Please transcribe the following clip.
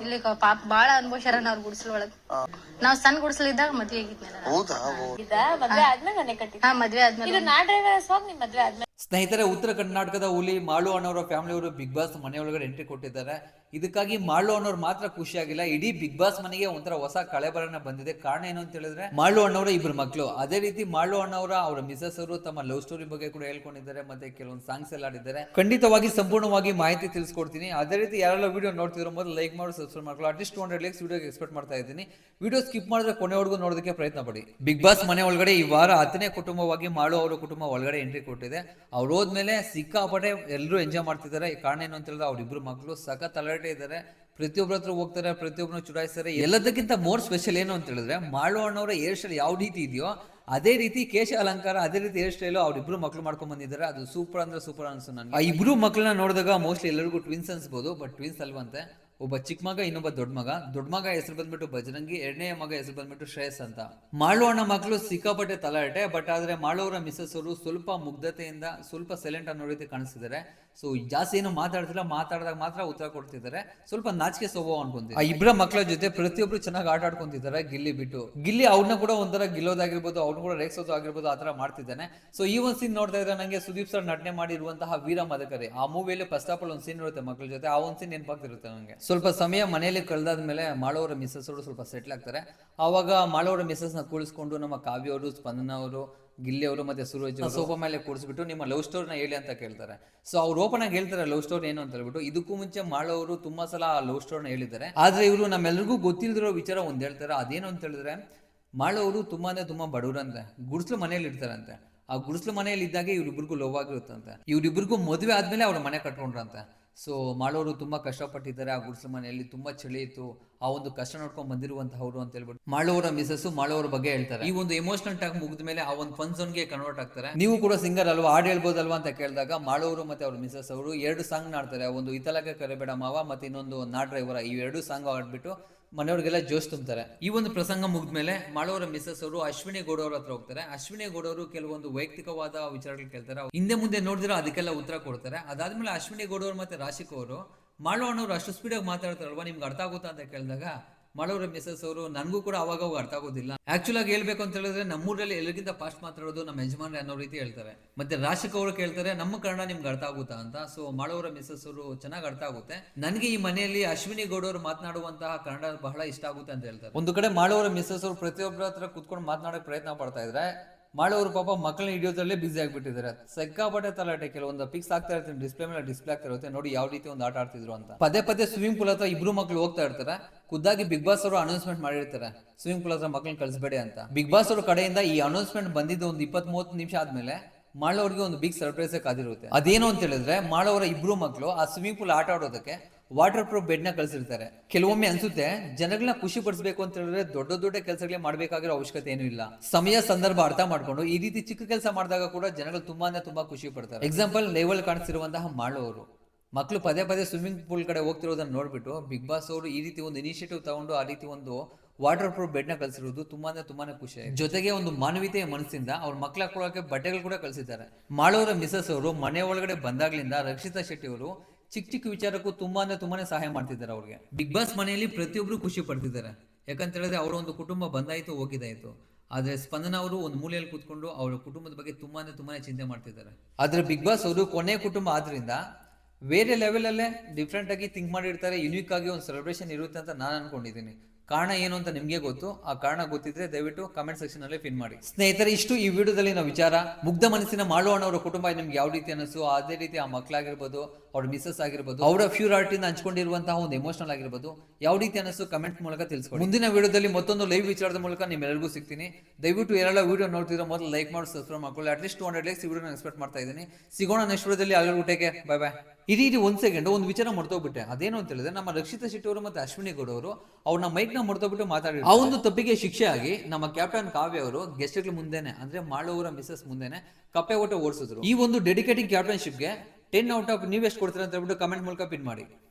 ಇಲ್ಲಿ ಕ- ಪಾಪ ಬಾಳ ಅನುಭವಿಸ್ಯಾರ ನಾವ್ ಗುಡಿಸಲ್ ಒಳಗ. ನಾವ್ ಸಣ್ಣ ಗುಡಿಸಲ್ ಇದ್ದಾಗ ಮದ್ವೆ ಆಗಿದ್ಮೇಲೆ ಹೌದಾ? ಹಾ. ಮದ್ವೆ ಆದ್ಮೇಲೆ. ಇದು ನಾ ಡ್ರೈವರ್ ಸಾಂಗ್ ನಿಮ್ ಆದ್ಮೇಲೆ. ಸ್ನೇಹಿತರೆ ಉತ್ತರ ಕರ್ನಾಟಕದ ಹುಲಿ ಮಾಳು ಅಣ್ಣವರ ಫ್ಯಾಮಿಲಿಯವರು ಬಿಗ್ ಬಾಸ್ ಮನೆ ಒಳಗಡೆ ಎಂಟ್ರಿ ಕೊಟ್ಟಿದ್ದಾರೆ. ಇದಕ್ಕಾಗಿ ಮಾಳು ಅನ್ನೋರು ಮಾತ್ರ ಖುಷಿಯಾಗಿಲ್ಲ ಇಡೀ ಬಿಗ್ ಬಾಸ್ ಮನೆಗೆ ಒಂಥರ ಹೊಸ ಕಳೆಬರನ ಬಂದಿದೆ. ಕಾರಣ ಏನು ಅಂತ ಹೇಳಿದ್ರೆ ಮಾಳು ಅಣ್ಣವರ ಇಬ್ಬರು ಮಕ್ಕಳು ಅದೇ ರೀತಿ ಮಾಳು ಅಣ್ಣವರ ಅವರ ಮಿಸಸ್ ಅವರು ತಮ್ಮ ಲವ್ ಸ್ಟೋರಿ ಬಗ್ಗೆ ಕೂಡ ಹೇಳ್ಕೊಂಡಿದ್ದಾರೆ. ಮತ್ತೆ ಕೆಲವೊಂದು ಸಾಂಗ್ಸ್ ಎಲ್ಲ ಆಡಿದ್ದಾರೆ ಖಂಡಿತವಾಗಿ ಸಂಪೂರ್ಣವಾಗಿ ಮಾಹಿತಿ ತಿಳಿಸ್ಕೊಡ್ತೀನಿ. ಅದೇ ರೀತಿ ಯಾರೆಲ್ಲ ವಿಡಿಯೋ ನೋಡ್ತಿದ್ರು ಮೊದಲು ಲೈಕ್ ಮಾಡಿ ಸಬ್ಸ್ಕ್ರೈಬ್ ಮಾಡ್ಕೊಳ್ಳಿ. At least two hundred likes ವಿಡಿಯೋಗೆ ಎಕ್ಸ್ಪೆಕ್ಟ್ ಮಾಡ್ತಾ ಇದ್ದೀನಿ. ವಿಡಿಯೋ ಸ್ಕಿಪ್ ಮಾಡಿದ್ರೆ ಕೊನೆವರೆಗೂ ನೋಡೋದಕ್ಕೆ ಪ್ರಯತ್ನ ಪಡಿ. ಬಿಗ್ ಬಾಸ್ ಮನೆ ಒಳಗಡೆ ಈ ವಾರ ಹತ್ತನೇ ಕುಟುಂಬವಾಗಿ ಮಾಳು ಅವರ ಕುಟುಂಬ ಒಳಗಡೆ ಎಂಟ್ರಿ ಕೊಟ್ಟಿದೆ. ಅವ್ರು ಹೋದ್ಮೇಲೆ ಸಿಕ್ಕಾಪಟ್ಟೆ ಎಲ್ಲರೂ ಎಂಜಾಯ್ ಮಾಡ್ತಿದ್ದಾರೆ. ಕಾರಣ ಏನು ಅಂತ ಹೇಳಿದ್ರೆ ಅವ್ರಿಬ್ರು ಮಕ್ಕಳು ಸಖತ್ ತಲಟೆ ಇದ್ದಾರೆ. ಪ್ರತಿಯೊಬ್ಬರ ಹತ್ರ ಹೋಗ್ತಾರೆ ಪ್ರತಿಯೊಬ್ಬರು ಚುಡಾಯಿಸ್ತಾರೆ. ಎಲ್ಲದಕ್ಕಿಂತ ಮೋರ್ ಸ್ಪೆಷಲ್ ಏನು ಅಂತ ಹೇಳಿದ್ರೆ ಮಾಳು ಅಣ್ಣವರ ಹೇರ್ ಸ್ಟೈಲ್ ಯಾವ ರೀತಿ ಇದೆಯೋ ಅದೇ ರೀತಿ ಕೇಶ ಅಲಂಕಾರ ಅದೇ ರೀತಿ ಹೇರ್ ಸ್ಟೈಲು ಅವ್ರಿಬ್ರು ಮಕ್ಳು ಮಾಡ್ಕೊಂಡ್ ಬಂದಿದ್ದಾರೆ. ಅದು ಸೂಪರ್ ಅಂದ್ರೆ ಸೂಪರ್ ಅನ್ಸು ನನಗೆ. ಆ ಇಬ್ರು ಮಕ್ಕಳನ್ನ ನೋಡಿದಾಗ ಮೋಸ್ಟ್ಲಿ ಎಲ್ಲರಿಗೂ ಟ್ವಿನ್ಸ್ ಅನ್ಸ್ಬೋದು ಬಟ್ ಟ್ವಿನ್ಸ್ ಅಲ್ವಂತೆ. ಒಬ್ಬ ಚಿಕ್ಕ ಮಗ, ಇನ್ನೊಬ್ಬ ದೊಡ್ಡ ಮಗ. ದೊಡ್ಡ ಮಗ ಹೆಸರು ಬಂದ್ಬಿಟ್ಟು ಬಜರಂಗಿ ಎರಡನೇ ಮಗ ಹೆಸರು ಬಂದ್ಬಿಟ್ಟು ಶ್ರೇಯಸ್ ಅಂತ. ಮಾಳು ಅಣ್ಣ ಮಕ್ಕಳು ಸಿಕ್ಕಾಪಟ್ಟೆ ತಲಾಟೆ ಬಟ್ ಆದ್ರೆ ಮಾಳುವರ ಮಿಸಸ್ ಅವರು ಸ್ವಲ್ಪ ಮುಗ್ಧತೆಯಿಂದ, ಸ್ವಲ್ಪ ಸೈಲೆಂಟ್ ಅನ್ನೋ ರೀತಿ ಕಾಣಿಸ್ತಿದ್ದಾರೆ. ಸೊ ಜಾಸ್ತಿ ಏನು ಮಾತಾಡ್ತಿಲ್ಲ, ಮಾತಾಡಿದಾಗ ಮಾತ್ರ ಉತ್ತರ ಕೊಡ್ತಿದ್ದಾರೆ. ಸ್ವಲ್ಪ ನಾಚಿಕೆ ಸ್ವಭಾವ ಅನ್ಕೊಂತೀವಿ. ಆ ಇಬ್ಬರ ಮಕ್ಕಳ ಜೊತೆ ಪ್ರತಿಯೊಬ್ರು ಚೆನ್ನಾಗಿ ಆಟ ಆಡ್ಕೊಂತಿದ್ದಾರೆ, ಗಿಲ್ಲಿ ಬಿಟ್ಟು. ಗಿಲ್ಲಿ ಅವ್ರನ್ನ ಕೂಡ ಒಂಥರ ಗಿಲ್ಲೋದಾಗಿರ್ಬೋದು ಅವ್ರನ್ನ ಕೂಡ ರೇಗ್ಸೋದು ಆಗಿರ್ಬೋದು, ಆ ತರ ಮಾಡ್ತಿದ್ದಾನೆ. ಸೊ ಈ ಒಂದು ಸೀನ್ ನೋಡ್ತಾ ಇದ್ರೆ ನಂಗೆ ಸುದೀಪ್ ಸರ್ ನಟನೆ ಮಾಡಿರುವಂತಹ ವೀರ ಮದಕರಿ. ಆ ಮೂವಿಯಲ್ಲಿ ಫಸ್ಟ್ ಆಫ್ ಆಲ್ ಒಂದು ಸೀನ್ ಇರುತ್ತೆ ಮಕ್ಕಳ ಜೊತೆ. ಆ ಒಂದು ಸೀನ್ ನೆನಪಾಗ್ತಿರುತ್ತೆ ನನಗೆ ಸ್ವಲ್ಪ ಸಮಯ ಮನೆಯಲ್ಲಿ ಕಳೆದಾದ್ಮೇಲೆ ಮೇಲೆ ಮಿಸಸ್ ಅವರು ಸ್ವಲ್ಪ ಸೆಟ್ಲ್ ಆಗ್ತಾರೆ. ಆವಾಗ ಮಾಳವರ ಮಿಸಸ್ನ ಕೂಳಿಸ್ಕೊಂಡು ನಮ್ಮ ಕಾವ್ಯ ಅವರು, ಸ್ಪಂದನ ಅವರು, ಗಿಲ್ಲಿ ಅವರು ಮತ್ತೆ ಸೂರಜ್ ಸೋಫಾ ಮೇಲೆ ಕೂಡಿಸ್ಬಿಟ್ಟು ನಿಮ್ಮ ಲವ್ ಸ್ಟೋರಿನ ಹೇಳಿ ಅಂತ ಕೇಳ್ತಾರೆ. ಸೊ ಅವ್ರು ಓಪನ್ ಆಗಿ ಹೇಳ್ತಾರೆ ಲವ್ ಸ್ಟೋರಿ ಏನು ಅಂತ ಹೇಳ್ಬಿಟ್ಟು. ಇದಕ್ಕೂ ಮುಂಚೆ ಮಾಳವರು ತುಂಬಾ ಸಲ ಆ ಲವ್ ಸ್ಟೋರಿನ ಹೇಳಿದ್ದಾರೆ. ಆದ್ರೆ ಇವರು ನಮ್ಮೆಲ್ರಿಗೂ ಗೊತ್ತಿಲ್ದಿರೋ ವಿಚಾರ ಒಂದ್ ಹೇಳ್ತಾರೆ. ಅದೇನು ಅಂತ ಹೇಳಿದ್ರೆ ಮಾಡೋರು ತುಂಬಾ ಅಂದ್ರೆ ತುಂಬಾ ಬಡವರಂತೆ. ಗುಡ್ಸ್ಲು ಮನೆಯಲ್ಲಿ ಇರ್ತಾರಂತೆ ಆ ಗುಡ್ಸ್ಲು ಮನೆಯಲ್ಲಿ ಇದ್ದಾಗೆ ಇವ್ರಿಬ್ರಿಗೂ ಲವ್ ಆಗಿರುತ್ತಂತೆ. ಇವ್ರಿಬ್ರಿಗೂ ಮದುವೆ ಆದ್ಮೇಲೆ ಅವ್ರ ಮನೆ ಕಟ್ಕೊಂಡ್ರಂತೆ. ಸೊ ಮಾಡೋರು ತುಂಬ ಕಷ್ಟಪಟ್ಟಿದ್ದಾರೆ. ಆ ಗುಡಿಸಲು ಮನೆಯಲ್ಲಿ ತುಂಬ ಚಳಿ ಇತ್ತು. ಆ ಒಂದು ಕಷ್ಟ ನೋಡ್ಕೊಂಡ್ ಬಂದಿರುವಂತಹವ್ರು ಅಂತ ಹೇಳ್ಬಿಟ್ಟು. ಮಾಡೋರ ಮಿಸಸ್ ಮಾಡೋರ ಬಗ್ಗೆ ಹೇಳ್ತಾರೆ. ಈ ಒಂದು ಎಮೋಷನಲ್ ಟಾಕ್ ಮುಗಿದ ಮೇಲೆ ಆ ಒಂದು ಫನ್ಗೆ ಕನ್ವರ್ಟ್ ಆಗ್ತಾರೆ. ನೀವು ಕೂಡ ಸಿಂಗರ್ ಅಲ್ವಾ, ಹಾಡು ಹೇಳ್ಬೋದಲ್ವಾ ಅಂತ ಕೇಳಿದಾಗ ಮಾಡೋರು ಮತ್ತೆ ಅವ್ರ ಮಿಸಸ್ ಅವರು ಎರಡು ಸಾಂಗ್ ನಾಡ್ತಾರೆ ಒಂದು ಇತಲಕ ಕರೆಬೇಡ ಮಾವ ಮತ್ತೆ ಇನ್ನೊಂದು ನಾ ಡ್ರೈವರ ಈ ಎರಡು ಸಾಂಗ್ ಆಡ್ಬಿಟ್ಟು ಮನೆಯವ್ರಿಗೆಲ್ಲ ಜೋಶ್ ತುಂಬ್ತಾರೆ. ಈ ಒಂದು ಪ್ರಸಂಗ ಮುಗಿದ್ಮೇಲೆ ಮಾಡೋರ ಮಿಸಸ್ ಅವರು ಅಶ್ವಿನಿ ಗೌಡ ಅವ್ರ ಹತ್ರ ಹೋಗ್ತಾರೆ. ಅಶ್ವಿನಿ ಗೌಡ ಅವರು ಕೆಲವೊಂದು ವೈಯಕ್ತಿಕವಾದ ವಿಚಾರಗಳು ಕೇಳ್ತಾರೆ. ಹಿಂದೆ ಮುಂದೆ ನೋಡಿದ್ರೆ ಅದಕ್ಕೆಲ್ಲ ಉತ್ತರ ಕೊಡ್ತಾರೆ. ಅದಾದ್ಮೇಲೆ ಅಶ್ವಿನಿ ಗೌಡ ಅವರು ಮತ್ತೆ ರಾಶಿಕ್ ಅವರು ಮಾಡೋ ಅಣ್ಣವ್ರು ಅಷ್ಟು ಸ್ಪೀಡಾಗಿ ಮಾತಾಡ್ತಾರಲ್ವಾ? ನಿಮ್ಗೆ ಅರ್ಥ ಆಗುತ್ತಾ ಅಂತ ಕೇಳಿದಾಗ ಮಾಡೋರ ಮಿಸಸ್ ಅವರು, ನನಗೂ ಕೂಡ ಅವಾಗ ಅರ್ಥ ಆಗೋದಿಲ್ಲ. ಆ್ಯಕ್ಚುಲಾಗಿ ಹೇಳಬೇಕು ಅಂತ ಹೇಳಿದ್ರೆ ನಮ್ಮೂರಲ್ಲಿ ಎಲ್ಲರಿಗಿಂತ ಫಾಸ್ಟ್ ಮಾತಾಡೋದು ನಮ್ಮ ಯಜಮಾನ್ರೆ ಅನ್ನೋ ರೀತಿ ಹೇಳ್ತಾರೆ. ಮತ್ತೆ ರಾಶಿಕ್ ಅವರು ಕೇಳ್ತಾರೆ, ನಮ್ಮ ಕನ್ನಡ ನಿಮ್ಗೆ ಅರ್ಥ ಆಗುತ್ತಾ ಅಂತ. ಸೊ ಮಾಡೋರ ಮಿಸಸ್ ಅವರು ಚೆನ್ನಾಗಿ ಅರ್ಥ ಆಗುತ್ತೆ. ನನಗೆ ಈ ಮನೆಯಲ್ಲಿ ಅಶ್ವಿನಿ ಗೌಡರು ಮಾತನಾಡುವಂತಹ ಕನ್ನಡ ಬಹಳ ಇಷ್ಟ ಆಗುತ್ತೆ ಅಂತ ಹೇಳ್ತಾರೆ. ಒಂದು ಕಡೆ ಮಾಡೋರ ಮಿಸಸ್ ಅವರು ಪ್ರತಿಯೊಬ್ಬರ ಹತ್ರ ಕುತ್ಕೊಂಡು ಮಾತನಾಡೋಕೆ ಪ್ರಯತ್ನ ಪಡ್ತಾ ಇದ್ರೆ ಮಾಡೋರು ಪಾಪ ಮಕ್ಕಳನ್ನ ಹಿಡಿಯೋದ್ರಲ್ಲೇ ಬಿಸಿ ಆಗ್ಬಿಟ್ಟಿದ್ದಾರೆ. ಸಿಕ್ಕಾಪಟ್ಟೆ ತಲಾಟೆ ಕೆಲವೊಂದು ಪಿಕ್ಸ್ ಆಗ್ತಾ ಇರ್ತೀನಿ ಡಿಸ್ಪ್ಲೇ ಮೇಲೆ ಡಿಸ್ಪ್ಲೇ ಆಗ್ತಾ ಇರುತ್ತೆ, ನೋಡಿ ಯಾವ ರೀತಿ ಒಂದು ಆಟ ಆಡ್ತಿದ್ರು ಅಂತ. ಪದೇ ಪದೇ ಸ್ವಿಮ್ಮಿಂಗ್ ಪೂಲ್ ಹತ್ರ ಇಬ್ರು ಮಕ್ಳು ಹೋಗ್ತಾ ಇರ್ತಾರೆ, ಖುದ್ದಾಗಿ ಬಿಗ್ ಬಾಸ್ ಅವರು ಅನೌನ್ಸ್ಮೆಂಟ್ ಮಾಡಿರ್ತಾರೆ ಸ್ವಿಮ್ಮಿಂಗ್ ಪೂಲ್ ಹತ್ರ ಮಕ್ಕಳನ್ನ ಕಳಿಸಬೇಡಿ ಅಂತ. ಬಿಗ್ ಬಾಸ್ ಅವ್ರ ಕಡೆಯಿಂದ ಈ ಅನೌನ್ಸ್ಮೆಂಟ್ ಬಂದಿದ್ದು ಒಂದು ಇಪ್ಪತ್ತ್ ಮೂವತ್ತು ನಿಮಿಷ ಆದ್ಮೇಲೆ ಮಾಳವ್ರಿಗೆ ಒಂದು ಬಿಗ್ ಸರ್ಪ್ರೈಸ್ ಕಾದಿರುತ್ತೆ. ಅದೇನು ಅಂತ ಹೇಳಿದ್ರೆ, ಮಾಳವರ ಇಬ್ರು ಮಕ್ಕಳು ಆ ಸ್ವಿಮ್ಮಿಂಗ್ ಪೂಲ್ ಆಟ ಆಡೋದಕ್ಕೆ ವಾಟರ್ ಪ್ರೂಫ್ ಬೆಡ್ನ ಕಳಿಸಿರ್ತಾರೆ. ಕೆಲವೊಮ್ಮೆ ಅನ್ಸುತ್ತೆ ಜನಗಳನ್ನ ಖುಷಿ ಪಡಿಸಬೇಕು ಅಂತ ಹೇಳಿದ್ರೆ ದೊಡ್ಡ ದೊಡ್ಡ ಕೆಲಸಗಳೇ ಮಾಡಬೇಕಾಗಿರೋ ಅವಶ್ಯಕತೆ ಏನೂ ಇಲ್ಲ. ಸಮಯ, ಸಂದರ್ಭ ಅರ್ಥ ಮಾಡ್ಕೊಂಡು, ಈ ರೀತಿ ಚಿಕ್ಕ ಕೆಲಸ ಮಾಡಿದಾಗ ಕೂಡ ಜನಗಳು ತುಂಬಾ ತುಂಬಾ ಖುಷಿ ಪಡ್ತಾರೆ. ಎಕ್ಸಾಂಪಲ್ ಲೇವಲ್ ಕಾಣಿಸಿರುವಂತಹ ಮಾಳವರು ಮಕ್ಕಳು ಪದೇ ಪದೇ ಸ್ವಿಮ್ಮಿಂಗ್ ಪೂಲ್ ಕಡೆ ಹೋಗ್ತಿರೋದನ್ನ ನೋಡ್ಬಿಟ್ಟು ಬಿಗ್ ಬಾಸ್ ಅವರು ಈ ರೀತಿ ಒಂದು ಇನಿಷಿಯೇಟಿವ್ ತಗೊಂಡು ಆ ರೀತಿ ಒಂದು ವಾಟರ್ ಪ್ರೂಫ್ ಬೆಡ್ನ ನ ಕಳಿಸಿರೋದು ತುಂಬಾ ಅಂದ್ರೆ ತುಂಬಾನೇ ಖುಷಿ. ಜೊತೆಗೆ ಒಂದು ಮಾನವೀಯತೆಯ ಮನಸ್ಸಿಂದ ಅವ್ರ ಮಕ್ಕಳ ಕೊಡೋಕೆ ಬಟ್ಟೆಗಳು ಕೂಡ ಕಳಿಸಿದ್ದಾರೆ. ಮಾಳವರ ಮಿಸಸ್ ಅವರು ಮನೆ ಒಳಗಡೆ ಬಂದಾಗ್ಲಿಂದ ರಕ್ಷಿತಾ ಶೆಟ್ಟಿ ಅವರು ಚಿಕ್ಕ ಚಿಕ್ಕ ವಿಚಾರಕ್ಕೂ ತುಂಬಾ ಅಂದ್ರೆ ತುಂಬಾನೇ ಸಹಾಯ ಮಾಡ್ತಿದ್ದಾರೆ ಅವ್ರಿಗೆ. ಬಿಗ್ ಬಾಸ್ ಮನೆಯಲ್ಲಿ ಪ್ರತಿಯೊಬ್ಬರು ಖುಷಿ ಪಡ್ತಿದ್ದಾರೆ. ಯಾಕಂತ ಹೇಳಿದ್ರೆ ಅವರ ಒಂದು ಕುಟುಂಬ ಬಂದಾಯ್ತು, ಹೋಗಿದಾಯ್ತು. ಆದ್ರೆ ಸ್ಪಂದನ ಅವರು ಒಂದು ಮೂಲೆಯಲ್ಲಿ ಕೂತ್ಕೊಂಡು ಅವರ ಕುಟುಂಬದ ಬಗ್ಗೆ ತುಂಬಾ ತುಂಬಾನೇ ಚಿಂತೆ ಮಾಡ್ತಿದ್ದಾರೆ. ಆದ್ರೆ ಬಿಗ್ ಬಾಸ್ ಅವರು ಕೊನೆ ಕುಟುಂಬ ಆದ್ರಿಂದ ಬೇರೆ ಲೆವೆಲಲ್ಲೇ ಡಿಫ್ರೆಂಟ್ ಆಗಿ ಥಿಂಕ್ ಮಾಡಿರ್ತಾರೆ ಯುನೀಕ್ ಆಗಿ ಒಂದು ಸೆಲೆಬ್ರೇಷನ್ ಇರುತ್ತೆ ಅಂತ ನಾನು ಅನ್ಕೊಂಡಿದ್ದೀನಿ. ಕಾರಣ ಏನು ಅಂತ ನಿಮಗೆ ಗೊತ್ತು, ಆ ಕಾರಣ ಗೊತ್ತಿದ್ರೆ ದಯವಿಟ್ಟು ಕಮೆಂಟ್ ಸೆಕ್ಷನ್ ಅಲ್ಲಿ ಫಿನ್ ಮಾಡಿ. ಸ್ನೇಹಿತರೆ, ಇಷ್ಟು ಈ ವಿಡಿಯೋದಲ್ಲಿ ನಾವು ವಿಚಾರ, ಮುಗ್ಧ ಮನಸ್ಸಿನ ಮಾಡುವಣ್ಣ ಅವರ ಕುಟುಂಬ ನಿಮ್ಗೆ ಯಾವ ರೀತಿ ಅನಿಸು ಅದೇ ರೀತಿ ಆ ಮಕ್ಕಳಾಗಿರ್ಬೋದು, ಅವ್ರ ಮಿಸಸ್ ಆಗಿರ್ಬೋದು ಅವರ ಫ್ಯೂರ್ ಆರ್ಟಿಂದ ಹಂಚ್ಕೊಂಡಿರುವಂತಹ ಒಂದು ಎಮೋಷನಲ್ ಆಗಿರ್ಬೋದು, ಯಾವ ರೀತಿ ಅನಿಸು ಕಮೆಂಟ್ ಮೂಲಕ ತಿಳಿಸ್ಕೊಡಿ. ಮುಂದಿನ ವಿಡಿಯೋದಲ್ಲಿ ಮತ್ತೊಂದು ಲೈವ್ ವಿಚಾರದ ಮೂಲಕ ನಿಮ್ಮೆಲ್ಲರಿಗೂ ಸಿಗ್ತೀನಿ. ದಯವಿಟ್ಟು ಯಾರೆಲ್ಲ ವಿಡಿಯೋ ನೋಡ್ತಿರೋ ಮೊದಲು ಲೈಕ್ ಮಾಡಿ ಸಬ್ಸ್ಕ್ರೈಬ್ ಮಾಡ್ಕೊಳ್ಳಿ. At least two hundred likes video expect ಮಾಡ್ತಾ ಇದ್ದೀನಿ. ಸಿಗೋಣ ನೆಕ್ಸ್ಟ್ ವಿಡಿಯೋದಲ್ಲಿ. ಅಲ್ಲೂ ಊಟಕ್ಕೆ ಬೈ ಬೈ ಇಡೀ ರೀತಿ ಒಂದ್ ಸೆಕೆಂಡ್ ಒಂದು ವಿಚಾರ ಮರ್ತೋಗ್ಬಿಟ್ಟೆ. ಅದೇನು ಅಂತ ಹೇಳಿದ್ರೆ, ನಮ್ಮ ರಕ್ಷಿತ ಶೆಟ್ಟಿ ಮತ್ತೆ ಅಶ್ವಿನಿ ಗೌಡ ಅವರು ಅವ್ರನ್ನ ಮೈಕ್ನ ಮರ್ತೋಗ್ಬಿಟ್ಟು ಮಾತಾಡಿ ಆ ಒಂದು ತಪ್ಪಿಗೆ ಶಿಕ್ಷೆ ಆಗಿ ನಮ್ಮ ಕ್ಯಾಪ್ಟನ್ ಕಾವ್ಯ ಅವರು ಗೆಸ್ಟ್ಗಳ ಮುಂದೆನೆ, ಅಂದ್ರೆ ಮಾಳೂರ ಮಿಸಸ್ ಮುಂದೆನೆ ಕಪ್ಪೆ ಓಟ ಓಡಿಸಿದ್ರು. ಈ ಒಂದು ಡೆಡಿಕೇಟಿಂಗ್ ಕ್ಯಾಪ್ಟನ್ಶಿಪ್ಗೆ ಟೆನ್ ಔಟ್ ಆಫ್ ನೀವು ಎಷ್ಟು ಕೊಡ್ತೀರಾ ಅಂತ ಹೇಳ್ಬಿಟ್ಟು ಕಮೆಂಟ್ ಮೂಲಕ ಪಿನ್ ಮಾಡಿ.